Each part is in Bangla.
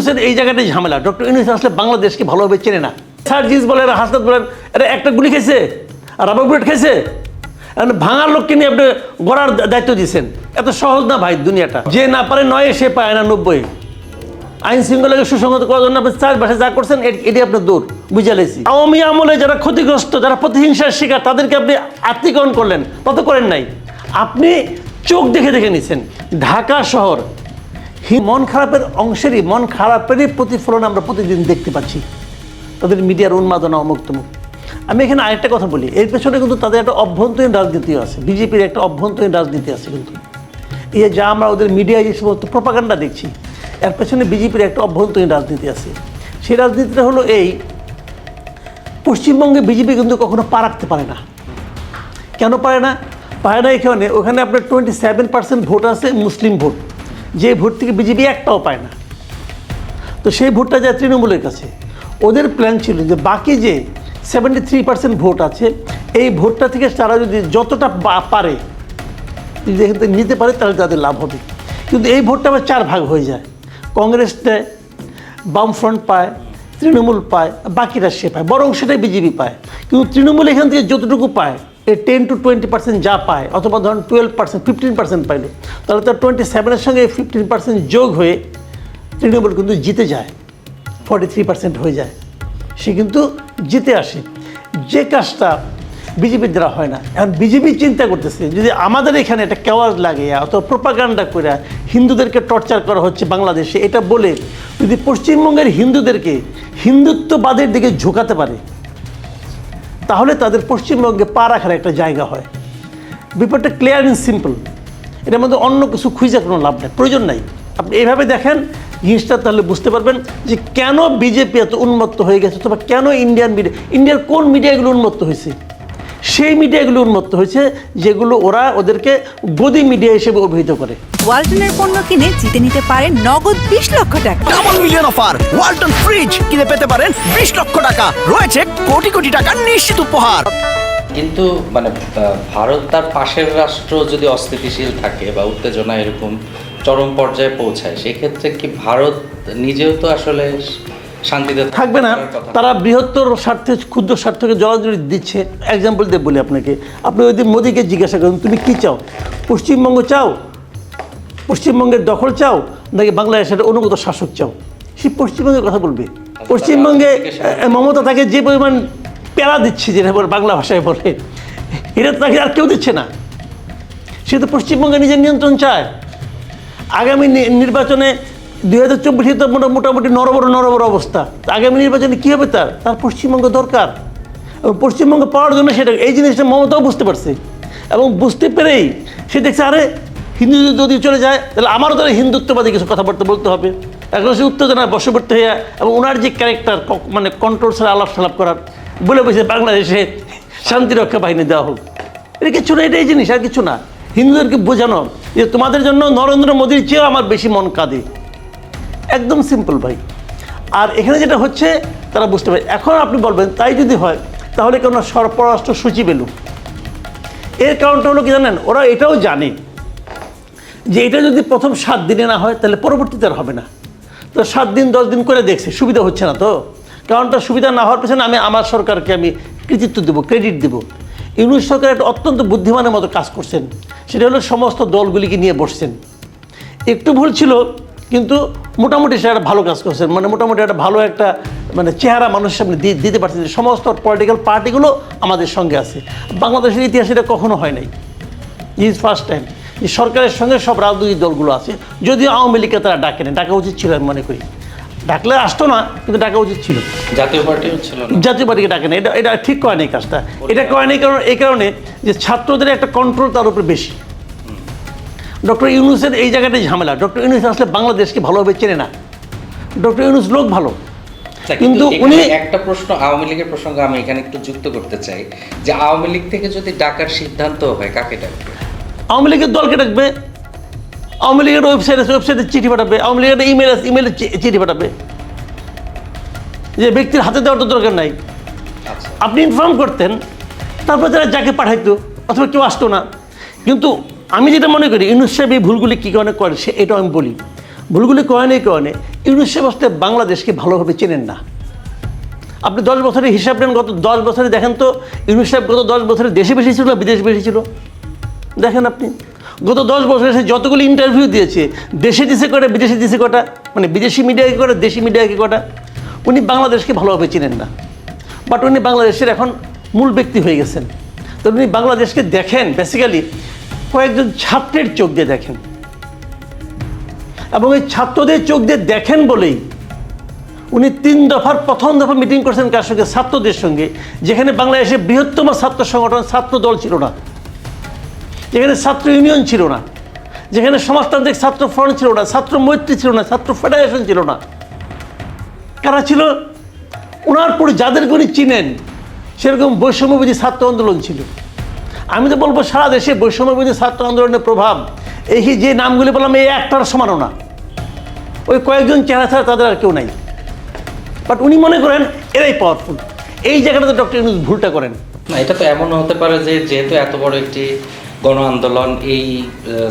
ইউনুসের এই জায়গাটাই ঝামেলা। ডক্টর ইউনুস আসলে বাংলাদেশকে ভালোভাবে চেনে না। সার্জিস বলেন, হাসনাত বলেন এটা একটা গুলি খেয়েছে আর রাবার বুলেট খেয়েছে। ভাঙার লোককে নিয়ে আপনি গড়ার দায়িত্ব দিয়েছেন। এত সহজ না ভাই দুনিয়াটা। যে না পারে নয়, সে পায় না নব্বই। আইন শৃঙ্খলাকে সুসংগত করার জন্য আপনি চার ভাষায় যা করছেন এটি আপনার দূর বুঝে লেছি। আওয়ামী আমলে যারা ক্ষতিগ্রস্ত, যারা প্রতিহিংসার শিকার, তাদেরকে আপনি আত্মীকরণ করলেন। তত করেন নাই। আপনি চোখ দেখে দেখে নিছেন। ঢাকা শহর মন খারাপের অংশেরই, মন খারাপেরই প্রতিফলন আমরা প্রতিদিন দেখতে পাচ্ছি। তাদের মিডিয়ার উন্মাদনা অমুক তমুক আমি এখানে আরেকটা কথা বলি, এর পেছনে কিন্তু তাদের একটা অভ্যন্তরীণ রাজনীতিও আছে, বিজেপির একটা অভ্যন্তরীণ রাজনীতি আছে কিন্তু। এই যা আমরা ওদের মিডিয়ায় যে সমস্ত প্রপাগান্ডা দেখছি, এর পেছনে বিজেপির একটা অভ্যন্তরীণ রাজনীতি আছে। সেই রাজনীতিটা হলো এই, পশ্চিমবঙ্গে বিজেপি কিন্তু কখনো পা রাখতে পারে না। কেন পারে না? পারে না এখানে, ওখানে আপনার টোয়েন্টি সেভেন পার্সেন্ট ভোট আছে, মুসলিম ভোট। যে ভোট থেকে বিজেপি একটাও পায় না। তো সেই ভোটটা যায় তৃণমূলের কাছে। ওদের প্ল্যান ছিল যে বাকি যে সেভেন্টি থ্রি পার্সেন্ট ভোট আছে, এই ভোটটা থেকে তারা যদি যতটা পারে, যদি নিতে পারে, তাহলে তাদের লাভ হবে। কিন্তু এই ভোটটা আবার চার ভাগ হয়ে যায়। কংগ্রেস দেয়, বামফ্রন্ট পায়, তৃণমূল পায়, বাকিরা সে পায়, বরং সেটাই বিজেপি পায়। কিন্তু তৃণমূল এখান থেকে যতটুকু পায় টেন টু টোয়েন্টি পার্সেন্ট যা পায়, অথবা ধরুন টুয়েলভ পার্সেন্ট ফিফটিন পার্সেন্ট পাইলো, তাহলে তার টোয়েন্টি সেভেনের সঙ্গে ফিফটিন পার্সেন্ট যোগ হয়ে তৃণমূল কিন্তু জিতে যায় ফর্টি থ্রি পার্সেন্ট হয়ে যায়। সে কিন্তু জিতে আসে। যে কাজটা বিজেপির দ্বারা হয় না, এখন বিজেপি চিন্তা করতেছে যদি আমাদের এখানে একটা কেওয়াজ লাগে, অথবা প্রোপাগান্ডা করে হিন্দুদেরকে টর্চার করা হচ্ছে বাংলাদেশে, এটা বলে যদি পশ্চিমবঙ্গের হিন্দুদেরকে হিন্দুত্ববাদের দিকে ঝোঁকাতে পারে তাহলে তাদের পশ্চিমবঙ্গে পা রাখার একটা জায়গা হয়। ব্যাপারটা ক্লিয়ার অ্যান্ড সিম্পল এটার মধ্যে অন্য কিছু খুঁজে কোনো লাভ নেই, প্রয়োজন নাই। আপনি এইভাবে দেখেন, জিনিসটা তাহলে বুঝতে পারবেন যে কেন বিজেপি এত উন্মত্ত হয়ে গেছে অথবা কেন ইন্ডিয়ান মিডিয়া ইন্ডিয়ার কোন মিডিয়াগুলো উন্মত্ত হয়েছে? সেই মিডিয়াগুলো উন্মত্ত হয়েছে যেগুলো ওরা ওদেরকে গদি মিডিয়া হিসেবে অভিহিত করে। ওয়ালটনের পণ্য কিনে জিতে নিতে পারেন নগদ বিশ লক্ষ টাকা। Double million offer Walton fridge কিনে পেতে পারেন বিশ লক্ষ টাকা। রয়েছে কোটি কোটি টাকার নিশ্চিত উপহার। কিন্তু মানে ভারত তার পাশের রাষ্ট্র যদি অস্থিতিশীল থাকে বা উত্তেজনা এরকম চরম পর্যায়ে পৌঁছায় সেক্ষেত্রে কি ভারত নিজেও তো আসলে শান্তিতে থাকবে। না। তারা বৃহত্তর স্বার্থে ক্ষুদ্র স্বার্থকে জলাঞ্জলি দিচ্ছে। এক্সাম্পল দিয়ে বলি আপনাকে। আপনি যদি মোদীকে জিজ্ঞাসা করেন তুমি কি চাও? পশ্চিমবঙ্গ চাও? পশ্চিমবঙ্গের দখল চাও? নাকি বাংলাদেশের অনুগত শাসক চাও? সে পশ্চিমবঙ্গের কথা বলবে। পশ্চিমবঙ্গে মমতা তাকে যে পরিমাণ প্যারা দিচ্ছে যেটা বলে বাংলা ভাষায় বলে এটা তাকে আর কেউ দিচ্ছে না। সে তো পশ্চিমবঙ্গে নিজের নিয়ন্ত্রণ চায়। আগামী নির্বাচনে দুই হাজার চব্বিশে তো মোটা- মোটামুটি নরবর নরবর অবস্থা। আগামী নির্বাচনে কী হবে তার? তার পশ্চিমবঙ্গ দরকার। পশ্চিমবঙ্গ পাওয়ার জন্য সেটা এই জিনিসটা মমতাও বুঝতে পারছে। এবং বুঝতে পেরেই সে দেখছে, আরে, হিন্দু যদি চলে যায়, তাহলে আমারও তাহলে হিন্দুত্ববাদী কিছু কথাবার্তা বলতে হবে। এখন সে উত্তেজনার বশবর্তী হয়ে, এবং ওনার যে ক্যারেক্টার মানে কন্ট্রোল ছাড়া আলাপ সালাপ করার, বলে বসে বাংলাদেশে শান্তিরক্ষা বাহিনী দেওয়া হোক। এটা কিছু না, এটাই জিনিস, আর কিছু না। হিন্দুদেরকে বোঝানো যে তোমাদের জন্য নরেন্দ্র মোদীর চেয়েও আমার বেশি মন কাঁদে। একদম সিম্পল ভাই। আর এখানে যেটা হচ্ছে, তারা বুঝতে পারে। এখন আপনি বলবেন, তাই যদি হয়, তাহলে কেন সরপরাষ্ট্র সচিব এলো এর কারণটা হলো কি জানেন, ওরা এটাও জানে যে এটা যদি প্রথম সাত দিনে না হয়, তাহলে পরবর্তীতে আর হবে না। তো সাত দিন, দশ দিন করে দেখছে, সুবিধা হচ্ছে না তো। কারণটা সুবিধা না হওয়ার পেছনে আমি, আমার সরকারকে আমি কৃতিত্ব দেবো ক্রেডিট দেবো। ইউনুস সরকার একটা অত্যন্ত বুদ্ধিমানের মতো কাজ করছেন। সেটা হলো সমস্ত দলগুলিকে নিয়ে বসছেন। একটু ভুল ছিল কিন্তু মোটামুটি সে একটা ভালো কাজ করছেন মানে মোটামুটি একটা ভালো একটা মানে চেহারা মানুষের সামনে দিতে পারছেন যে সমস্ত পলিটিক্যাল পার্টিগুলো আমাদের সঙ্গে আছে। বাংলাদেশের ইতিহাসে এটা কখনো হয় নাই। ইজ ফার্স্ট টাইম যে সরকারের সঙ্গে সব রাজনৈতিক দলগুলো আছে। যদিও আওয়ামী লীগকে তারা ডাকে না ডাকা উচিত ছিল আমি মনে করি। ডাকলে আসতো না কিন্তু ডাকা উচিত ছিল। জাতীয় পার্টি ছিল জাতীয় পার্টিকে ডাকে না এটা এটা ঠিক করে না এই কাজটা। এটা করে না এই কারণে এই কারণে যে ছাত্রদের একটা কন্ট্রোল তার উপরে বেশি। ডক্টর ইউনুসের এই জায়গাটাই ঝামেলা। ডক্টর ইউনুস আসলে বাংলাদেশকে ভালোভাবে চেনে না। ডক্টর ইউনুস লোক ভালো। কিন্তু উনি একটা প্রশ্ন আওয়ামী লীগের প্রসঙ্গ আমি এখানে একটু যুক্ত করতে চাই। যে আওয়ামী লীগ থেকে যদি ডাকার সিদ্ধান্ত হয় কাকে ডাকবে? আওয়ামী লীগের দলকে ডাকবে আওয়ামী লীগের ওয়েবসাইট আছে ওয়েবসাইটে চিঠি পাঠাবে আওয়ামী লীগের ইমেল আছে ইমেলে চিঠি পাঠাবে। যে ব্যক্তির হাতে দেওয়ার তো দরকার নাই। আচ্ছা। আপনি ইনফর্ম করতেন তারপর যারা যাকে পাঠাইতো অথবা কেউ আসতো না। কিন্তু আমি যেটা মনে করি, ইউনুস সাহেব এই ভুলগুলি কী কারণে করে সে এটা আমি বলি। ভুলগুলি কয়নি কয়নি ইউনিসেফ আসলে বাংলাদেশকে ভালোভাবে চেনেন না। আপনি দশ বছরের হিসাব নেন, গত দশ বছরে দেখেন তো ইউনিসেফ গত দশ বছরে দেশে বেশি ছিল বিদেশে বেশি ছিল? দেখেন আপনি, গত দশ বছরে সে যতগুলি ইন্টারভিউ দিয়েছে, দেশে দিছে কটা বিদেশে দিছে কটা মানে বিদেশি মিডিয়াকে কটা দেশি মিডিয়াকে কটা উনি বাংলাদেশকে ভালোভাবে চিনেন না। বাট উনি বাংলাদেশের এখন মূল ব্যক্তি হয়ে গেছেন। তো উনি বাংলাদেশকে দেখেন বেসিক্যালি কয়েকজন ছাত্রের চোখ দিয়ে দেখেন। এবং এই ছাত্রদের চোখ দিয়ে দেখেন বলেই উনি তিন দফার প্রথম দফা মিটিং করেছেন কার সঙ্গে? ছাত্রদের সঙ্গে। যেখানে বাংলাদেশের বৃহত্তম ছাত্র সংগঠন, ছাত্র দল ছিল না। যেখানে ছাত্র ইউনিয়ন ছিল না। যেখানে সমাজতান্ত্রিক ছাত্র ফ্রন্ট ছিল না, ছাত্র মৈত্রী ছিল না, ছাত্র ফেডারেশন ছিল না। কারা ছিল? ওনার পরে যাদেরকে উনি চিনেন, সেরকম বৈষম্যবিধি ছাত্র আন্দোলন ছিল। আমি তো বলব সারা দেশে বৈষম্যবিধি ছাত্র আন্দোলনের প্রভাব। এই যে নামগুলি বললাম এই একটার সমানও না। ওই কয়েকজন চেহারা ছাড়া তাদের আর কেউ নাই। বাট উনি মনে করেন এরাই পাওয়ারফুল এই জায়গাটাতে ডক্টর ইউনুস ভুলটা করেন। না এটা তো এমন হতে পারে যে যেহেতু এত বড় একটি গণ আন্দোলন এই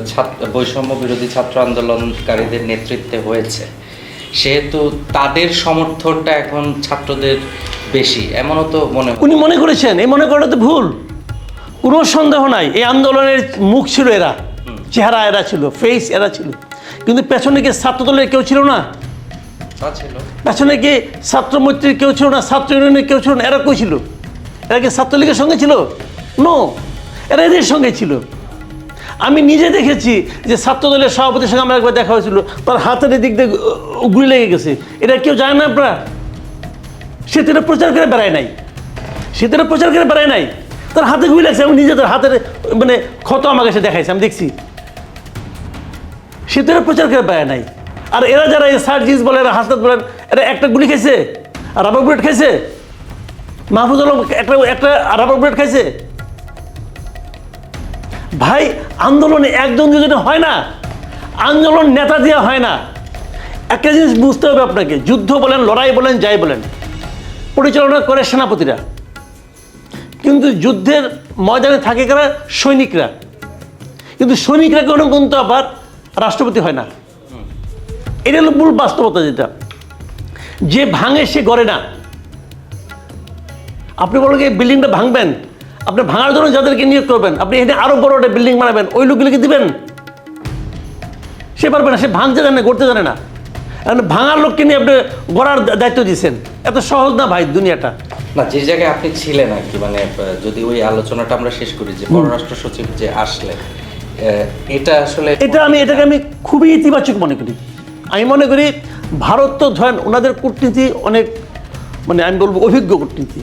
ছাত্র বৈষম্য বিরোধী ছাত্র আন্দোলনকারীদের নেতৃত্বে হয়েছে। সেহেতু তাদের সমর্থনটা এখন ছাত্রদের বেশি। এমনও তো মনে হয়। উনি মনে করেছেন এই মনে করাটা তো ভুল। কোনো সন্দেহ নাই। এই আন্দোলনের মুখ ছিল এরা চেহারা এরা ছিল ফেস এরা ছিল। কিন্তু পেছনে কি ছাত্রদলের কেউ ছিল না। পেছনে কি ছাত্র মৈত্রীর কেউ ছিল না ছাত্র ইউনিয়নের কেউ ছিল না এরা কেউ ছিল? এরা কি ছাত্রলীগের সঙ্গে ছিল? নো এরা এদের সঙ্গে ছিল। আমি নিজে দেখেছি যে ছাত্রদলের সভাপতির সঙ্গে আমার একবার দেখা হয়েছিল। তার হাতের দিক দিয়ে গুলি লেগে গেছে। এটা কেউ জানে না আপনারা? সে তো প্রচার করে বেড়ায় নাই। সে তো প্রচার করে বেড়ায় নাই। তার হাতে গুলি লাগছে আমি নিজে তার হাতের মানে ক্ষত আমাকে সে দেখাইছে, আমি দেখছি। সে তো এটা প্রচার করে বেড়ায় নাই। আর এরা যারা এই সার্জিস বলেন হাসনাত বলেন, এরা একটা গুলি খাইছে, আর রাবার বুলেট খাইছে। মাহফুজ আলম একটা একটা রাবার বুলেট খাইছে। ভাই, আন্দোলনে একজন দুজনে হয় না। আন্দোলন নেতা দেওয়া হয় না। একটা জিনিস বুঝতে হবে আপনাকে, যুদ্ধ বলেন, লড়াই বলেন, যাই বলেন, পরিচালনা করে সেনাপতিরা। কিন্তু যুদ্ধের ময়দানে থাকে কারা? সৈনিকরা। কিন্তু সৈনিকরা কোনো কিন্তু আবার রাষ্ট্রপতি হয় না। এটা হলো মূল বাস্তবতা যেটা। যে ভাঙে সে গড়ে না। আপনি বলেন এই বিল্ডিংটা ভাঙবেন? আপনি ভাঙার জন্য যাদেরকে নিয়োগ করবেন, আপনি এখানে আরও বড় একটা বিল্ডিং বানাবেন, ওই লোকগুলিকে দিবেন? সে পারবে না, সে ভাঙতে জানে গড়তে জানে না। ভাঙার লোককে নিয়ে আপনি গড়ার দায়িত্ব দিচ্ছেন এত সহজ না ভাই দুনিয়াটা। না যে জায়গায় আপনি ছিলেন আর কি মানে যদি ওই আলোচনাটা আমরা শেষ করি যে পররাষ্ট্র সচিব যে আসলেন এটা আসলে এটা আমি এটাকে আমি খুবই ইতিবাচক মনে করি। আমি মনে করি ভারত তো ধরেন ওনাদের কূটনীতি অনেক মানে আমি বলব অভিজ্ঞ কূটনীতি।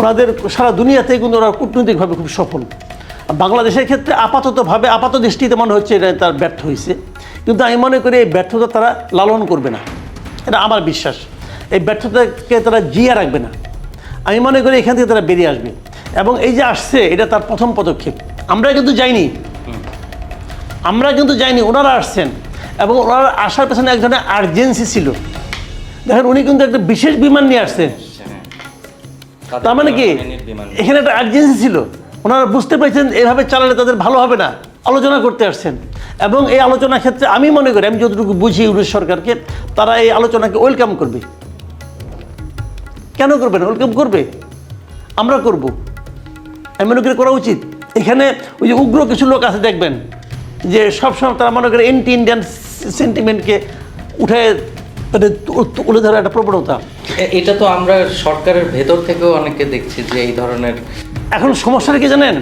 ওনাদের সারা দুনিয়াতে কিন্তু ওরা কূটনৈতিকভাবে খুব সফল। বাংলাদেশের ক্ষেত্রে আপাততভাবে আপাত দৃষ্টিতে মনে হচ্ছে এটা তার ব্যর্থ হয়েছে কিন্তু আমি মনে করি এই ব্যর্থতা তারা লালন করবে না। এটা আমার বিশ্বাস। এই ব্যর্থতাকে তারা জিয়া রাখবে না। আমি মনে করি এখান থেকে তারা বেরিয়ে আসবে। এবং এই যে আসছে এটা তার প্রথম পদক্ষেপ। আমরা কিন্তু যাইনি। আমরা কিন্তু যাইনি ওনারা আসছেন। এবং ওনারা আসার পেছনে এক ধরনের আর্জেন্সি ছিল। দেখেন উনি কিন্তু একটা বিশেষ বিমান নিয়ে আসছেন। তার মানে কি? এখানে একটা আর্জেন্সি ছিল। ওনারা বুঝতে পেরেছেন এভাবে চালালে তাদের ভালো হবে না। আলোচনা করতে আসছেন। এবং এই আলোচনার ক্ষেত্রে আমি মনে করি আমি যতটুকু বুঝি ইউনিশ সরকারকে তারা এই আলোচনাকে ওয়েলকাম করবে। কেন করবে না? ওয়েলকাম করবে। আমরা করব। আমি মনে করি করা উচিত। এখানে ওই যে উগ্র কিছু লোক আছে দেখবেন যে সবসময় তারা মনে করে এন্টি ইন্ডিয়ান সেন্টিমেন্টকে উঠে মানে তুলে ধরার একটা প্রবণতা। এটা তো আমরা সরকারের ভেতর থেকেও অনেকে দেখছি যে এই ধরনের এখন সমস্যাটা কি জানেন?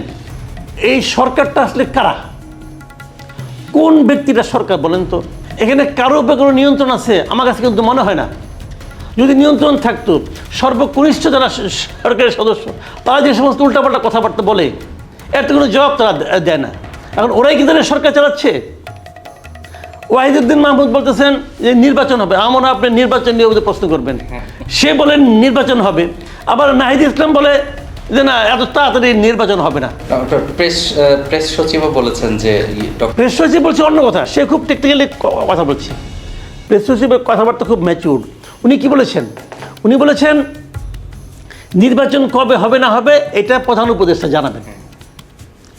এই সরকারটা আসলে কারা? কোন ব্যক্তিটা সরকার বলেন তো? এখানে কারও উপরে কোনো নিয়ন্ত্রণ আছে? আমার কাছে কিন্তু মনে হয় না। যদি নিয়ন্ত্রণ থাকতো সর্বকনিষ্ঠ যারা সরকারের সদস্য তারা যে সমস্ত উল্টাপাল্টা কথাবার্তা বলে এর তো কোনো জবাব তারা দেয় না। এখন ওরাই কিন্তু সরকার চালাচ্ছে? ওয়াহিদুদ্দিন মাহমুদ বলতেছেন যে নির্বাচন হবে। আমার আপনি নির্বাচন নিয়ে প্রশ্ন করবেন। সে বলেন নির্বাচন হবে। আবার নাহিদ ইসলাম বলে যে না এত তাড়াতাড়ি নির্বাচন হবে না। প্রেস প্রেস সচিবও বলেছেন যে প্রেস সচিব বলছে অন্য কথা। সে খুব টেকনিক্যালি কথা বলছে। প্রেস সচিবের কথাবার্তা খুব ম্যাচিউর উনি কি বলেছেন? উনি বলেছেন নির্বাচন কবে হবে না হবে এটা প্রধান উপদেষ্টা জানাবেন।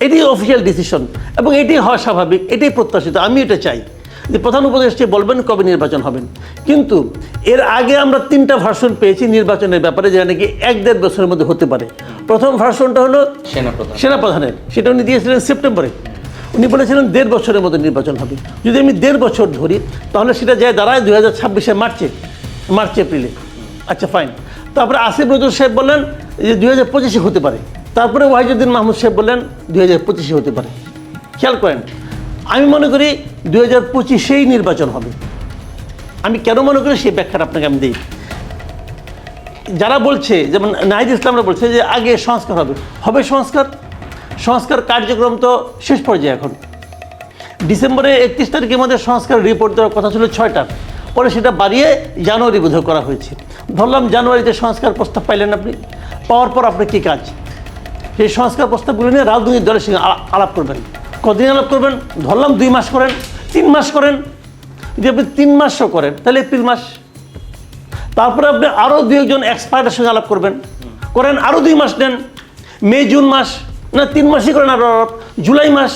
এটি অফিসিয়াল ডিসিশন এবং এটি হওয়া স্বাভাবিক এটাই প্রত্যাশিত। আমি এটা চাই যে প্রধান উপদেষ্টা বলবেন কবে নির্বাচন হবেন। কিন্তু এর আগে আমরা তিনটা ভার্সন পেয়েছি নির্বাচনের ব্যাপারে যেটা নাকি এক দেড় বছরের মধ্যে হতে পারে। প্রথম ভার্সনটা হলো সেনাপ্রধান। সেনাপ্রধানের সেটা উনি দিয়েছিলেন সেপ্টেম্বরে। উনি বলেছিলেন দেড় বছরের মধ্যে নির্বাচন হবে। যদি আমি দেড় বছর ধরি তাহলে সেটা যায় দাঁড়ায় দু হাজার ছাব্বিশে মার্চে। মার্চ, এপ্রিলে। আচ্ছা ফাইন তারপরে আসিফ নজরুল সাহেব বললেন যে দুই হাজার পঁচিশে হতে পারে। তারপরে ওয়াহিদুদ্দিন মাহমুদ সাহেব বললেন, দুই হাজার পঁচিশে হতে পারে। খেয়াল করেন, আমি মনে করি দুই হাজার পঁচিশেই নির্বাচন হবে। আমি কেন মনে করি সেই ব্যাখ্যাটা আপনাকে আমি দিই। যারা বলছে, যেমন নাহিদ ইসলামরা বলছে যে আগে সংস্কার হবে। হবে সংস্কার। সংস্কার কার্যক্রম তো শেষ পর্যায়ে এখন। ডিসেম্বরে একত্রিশ তারিখের মধ্যে সংস্কার রিপোর্ট দেওয়ার কথা ছিল ছয়টা পরে সেটা বাড়িয়ে জানুয়ারি বোধহয় করা হয়েছে। ধরলাম জানুয়ারিতে সংস্কার প্রস্তাব পাইলেন আপনি। পাওয়ার পর আপনার কী কাজ? সেই সংস্কার প্রস্তাবগুলো নিয়ে রাজনৈতিক দলের সঙ্গে আলা- আলাপ করবেন। কদিন আলাপ করবেন? ধরলাম দুই মাস করেন, তিন মাস করেন। যদি আপনি তিন মাসও করেন, তাহলে এপ্রিল মাস। তারপরে আপনি আরও দুই একজন এক্সপার্টের সঙ্গে আলাপ করবেন। করেন আরও দুই মাস নেন মে, জুন মাস, না, তিন মাসই করেন আরও আলাপ জুলাই মাস।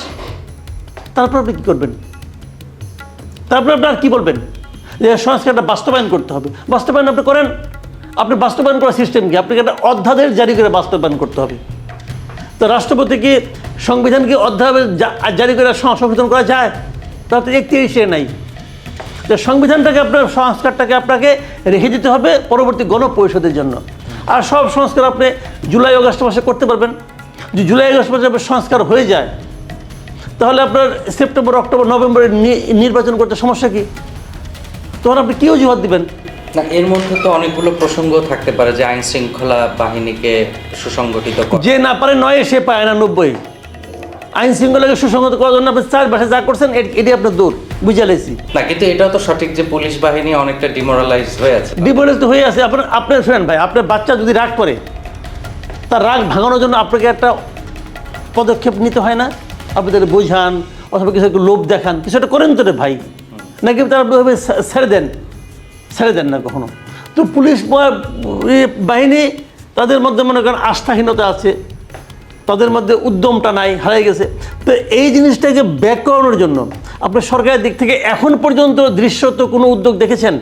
তারপর আপনি কী করবেন? তারপরে আপনার কী বলবেন? যে সংস্কারটা বাস্তবায়ন করতে হবে। বাস্তবায়ন আপনি করেন, আপনি বাস্তবায়ন করার সিস্টেম কি? আপনাকে একটা অধ্যাদেশ জারি করে বাস্তবায়ন করতে হবে। তো রাষ্ট্রপতি কি সংবিধানকে অধ্যাদেশ জারি করে সংশোধন করা যায়? তার তো সে নাই। তো সংবিধানটাকে আপনার, সংস্কারটাকে আপনাকে রেখে দিতে হবে পরবর্তী গণপরিষদের জন্য। আর সব সংস্কার আপনি জুলাই আগস্ট মাসে করতে পারবেন। যদি জুলাই আগস্ট মাসে আপনার সংস্কার হয়ে যায়, তাহলে আপনার সেপ্টেম্বর, অক্টোবর, নভেম্বরে নির্বাচন করতে সমস্যা কি? তখন আপনি কী অজুহাত দিবেন? না এর মধ্যে তো অনেকগুলো প্রসঙ্গ থাকতে পারে যে আইন শৃঙ্খলা বাহিনীকে সুসংগঠিত যে না পারে নয় সে পায় না নব্বই। আইন শৃঙ্খলাকে সুসংগত করার জন্য আপনি চার মাসে যা করছেন এটি আপনার দূর বুঝে লেছি না কিন্তু এটাও তো সঠিক যে পুলিশ বাহিনী অনেকটা ডিমোরালাইজ হয়ে আছে। তো হয়ে আছে। আপনার আপনার শুনেন ভাই আপনার বাচ্চা যদি রাগ করে তার রাগ ভাঙানোর জন্য আপনাকে একটা পদক্ষেপ নিতে হয় না? আপনি তাদের বোঝান অথবা কিছু একটু লোভ দেখান। কিছু একটা করেন তো রে ভাই। নাকি তারা ছেড়ে দেন? ছেড়ে দেন না কখনো? তো পুলিশ বাহিনী তাদের মধ্যে মনে করেন আস্থাহীনতা আছে তাদের মধ্যে উদ্যমটা নাই হারিয়ে গেছে। তো এই জিনিসটাকে ব্যাক করানোর জন্য আপনি সরকারের দিক থেকে এখন পর্যন্ত দৃশ্যত কোনো উদ্যোগ দেখেছেন?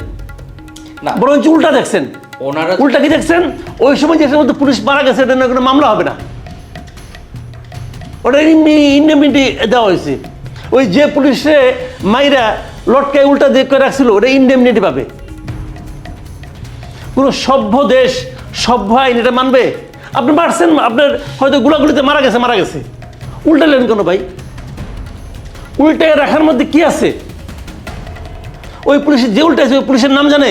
না। বরঞ্চ উল্টা দেখছেন। ওনারা উল্টা কি দেখছেন? ওই সময় যে মধ্যে পুলিশ মারা গেছে এটা কোনো মামলা হবে না। ওটা ইন্ডেমিনিটি দেওয়া হয়েছে। ওই যে পুলিশে মাইরা লটকায় উল্টা দিয়ে করে রাখছিল, ওটা ইন্ডেমিনিটি পাবে। কোনো সভ্য দেশ, সভ্য আইন, এটা মানবে? আপনি মারছেন, আপনার হয়তো গুলাগুলিতে মারা গেছে মারা গেছে। উল্টালেন কেন ভাই? উল্টে রাখার মধ্যে কি আছে? ওই পুলিশের যে উল্টাইছে ওই পুলিশের নাম জানে?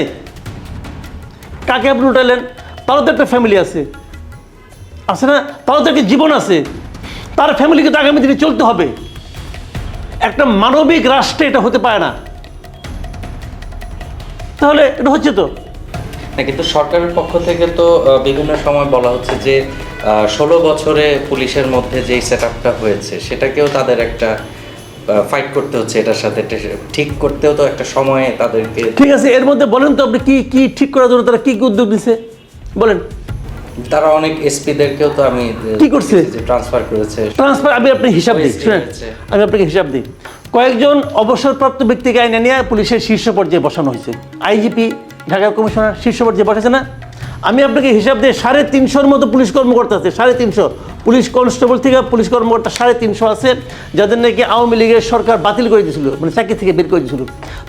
কাকে আপনি উঠালেন তারও তো একটা ফ্যামিলি আছে। আছে না? তারও তো একটা জীবন আছে। তার ফ্যামিলিকে তো আগামী দিনে চলতে হবে। একটা মানবিক রাষ্ট্রে এটা হতে পারে না। তাহলে এটা হচ্ছে তো। না কিন্তু সরকারের পক্ষ থেকে তো বিভিন্ন সময় বলা হচ্ছে যে ষোলো বছরে পুলিশের মধ্যে যেই সেট আপটা হয়েছে সেটাকেও তাদের একটা ফাইট করতে হচ্ছে এটার সাথে ঠিক করতেও তো একটা সময় তাদেরকে ঠিক আছে এর মধ্যে বলেন তো আপনি কি কি ঠিক করার জন্য তারা কি কি উদ্যোগ নিছে? বলেন। তারা অনেক এসপিদেরকেও তো আমি কি করছে? ট্রান্সফার করেছে। ট্রান্সফার আমি আপনি হিসাব দিই হয়েছে। আমি আপনাকে হিসাব দিই। কয়েকজন অবসরপ্রাপ্ত ব্যক্তিকে আইনে নিয়ে পুলিশের শীর্ষ পর্যায়ে বসানো হয়েছে। আইজিপি ঢাকা কমিশনার শীর্ষ পর্যায়ে বসেছে না? আমি আপনাকে হিসাব দিয়ে সাড়ে তিনশোর মতো পুলিশ কর্মকর্তা আছে সাড়ে তিনশো। পুলিশ কনস্টেবল থেকে পুলিশ কর্মকর্তা সাড়ে তিনশো আছে যাদের নাকি আওয়ামী লীগের সরকার বাতিল করে দিয়েছিল মানে চাকরি থেকে বের করে দিয়েছিল।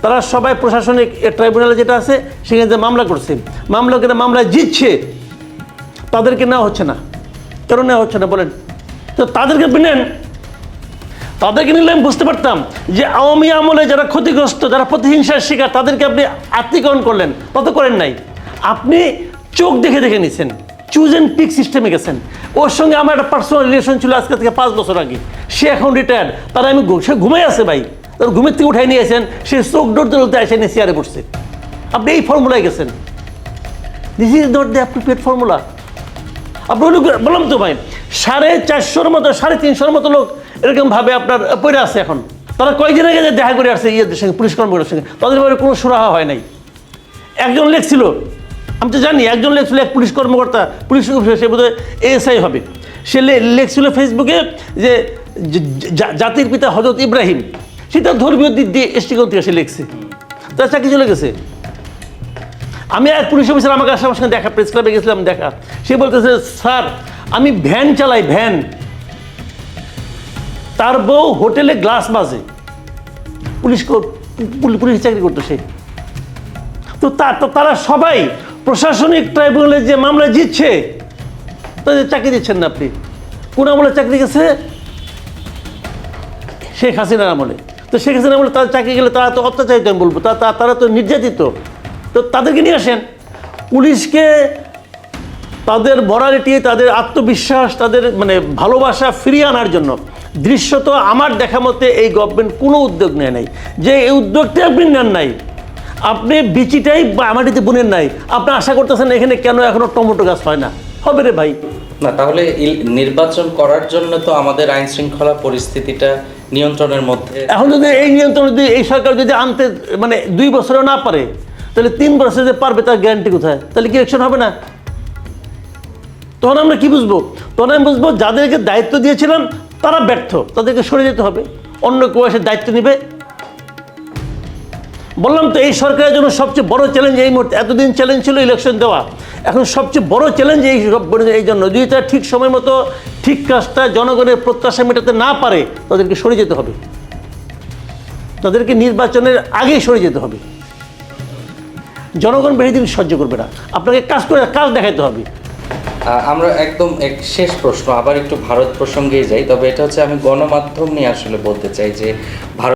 তারা সবাই প্রশাসনিক ট্রাইব্যুনালে যেটা আছে সেখানে যে মামলা করছে মামলা করে মামলায় জিতছে। তাদেরকে নেওয়া হচ্ছে না। কেন নেওয়া হচ্ছে না বলেন? তো তাদেরকে নেন তাদেরকে নিলে আমি বুঝতে পারতাম যে আওয়ামী আমলে যারা ক্ষতিগ্রস্ত, যারা প্রতিহিংসার শিকার, তাদেরকে আপনি আত্মীকরণ করলেন। তত করেন নাই। আপনি চোখ দেখে দেখে নিছেন। চুজ অ্যান্ড পিক সিস্টেমে গেছেন। ওর সঙ্গে আমার একটা পার্সোনাল রিলেশন ছিল আজকে থেকে পাঁচ বছর আগে। সে এখন রিটায়ার্ড তারা আমি সে ঘুমাই আছে ভাই। তার ঘুমের থেকে উঠাই নিয়েছেন সে চোখ ডরতে ডরতে এসে নিয়ে চেয়ারে বসছে। আপনি এই ফর্মুলায় গেছেন। This is not the appropriate formula আপনি ওই বললাম তো ভাই সাড়ে চারশোর মতো সাড়ে তিনশোর মতো লোক এরকম ভাবে আপনার পড়ে আছে এখন। তারা কয়েকদিন আগে দেখা করে আসছে ইয়েদের সঙ্গে পুলিশ কর্মকর্তার সঙ্গে। তাদের ব্যাপারে কোনো সুরাহা হয় নাই। একজন লেখছিল আমি তো জানি একজন লেখছিল এক পুলিশ কর্মকর্তা পুলিশ অফিসার, সে বোধহয় এএসআই হবে। সে লেখছিল ফেসবুকে যে জাতির পিতা হজরত ইব্রাহিম। সেটা ধর্মীয় দিক দিয়ে এসটিগণ থেকে সে লিখছে। তার চাকরি চলে গেছে। আমি এক পুলিশ অফিসার আমাকে আসার সঙ্গে দেখা প্রেস ক্লাবে গেছিলাম দেখা। সে বলতেছে, স্যার, আমি ভ্যান চালাই, ভ্যান। তার বউ হোটেলে গ্লাস বাজে। পুলিশ পুলিশ চাকরি করতো সে তো তারা সবাই প্রশাসনিক ট্রাইব্যুনালে যে মামলা জিতছে, তাদের চাকরি দিচ্ছেন না আপনি। কোন আমলে চাকরি গেছে? শেখ হাসিনার আমলে। তো শেখ হাসিনার আমলে তাদের চাকরি গেলে তারা তো অত্যাচারিত, আমি বলব। তারা তো নির্যাতিত। তো তাদেরকে নিয়ে আসেন। পুলিশকে তাদের মরালিটি তাদের আত্মবিশ্বাস তাদের মানে ভালোবাসা ফিরিয়ে আনার জন্য দৃশ্যত আমার দেখা মতে এই গভর্নমেন্ট কোনো উদ্যোগ নেয় নাই। যে এই উদ্যোগটা আপনি নেন নাই আপনি বিচিটাই বা মাটিতে বুনেন নাই আপনি আশা করতেছেন এখানে কেন এখনও টমেটো গাছ হয় না? হবে রে ভাই। না তাহলে নির্বাচন করার জন্য তো আমাদের আইন শৃঙ্খলা পরিস্থিতিটা নিয়ন্ত্রণের মধ্যে এখন যদি এই নিয়ন্ত্রণ যদি এই সরকার যদি আনতে মানে দুই বছরও না পারে তাহলে তিন বছরে যে পারবে তার গ্যারান্টি কোথায়? তাহলে কি ইলেকশন হবে না? তখন আমরা কি বুঝব? তখন আমি বুঝব যাদেরকে দায়িত্ব দিয়েছিলাম, তারা ব্যর্থ। তাদেরকে সরে যেতে হবে। অন্য কেউ এসে দায়িত্ব নেবে। বললাম তো এই সরকারের জন্য সবচেয়ে বড় চ্যালেঞ্জ এই মুহূর্তে। এতদিন চ্যালেঞ্জ ছিল ইলেকশন দেওয়া। এখন সবচেয়ে বড় চ্যালেঞ্জ এই সব- এই জন্য। যদি তারা ঠিক সময় মতো, ঠিক কাজটা জনগণের প্রত্যাশা মেটাতে না পারে, তাদেরকে সরে যেতে হবে। তাদেরকে নির্বাচনের আগেই সরে যেতে হবে। জনগণ বেশি দিন সহ্য করবে না। আপনাকে কাজ করে, কাজ দেখাইতে হবে। আমরা একদম এক শেষ প্রশ্ন, আবার একটু ভারত প্রসঙ্গে যাই। তবে এটা হচ্ছে আমি গণমাধ্যম নিয়ে আসলে বলতে চাই যে ভারত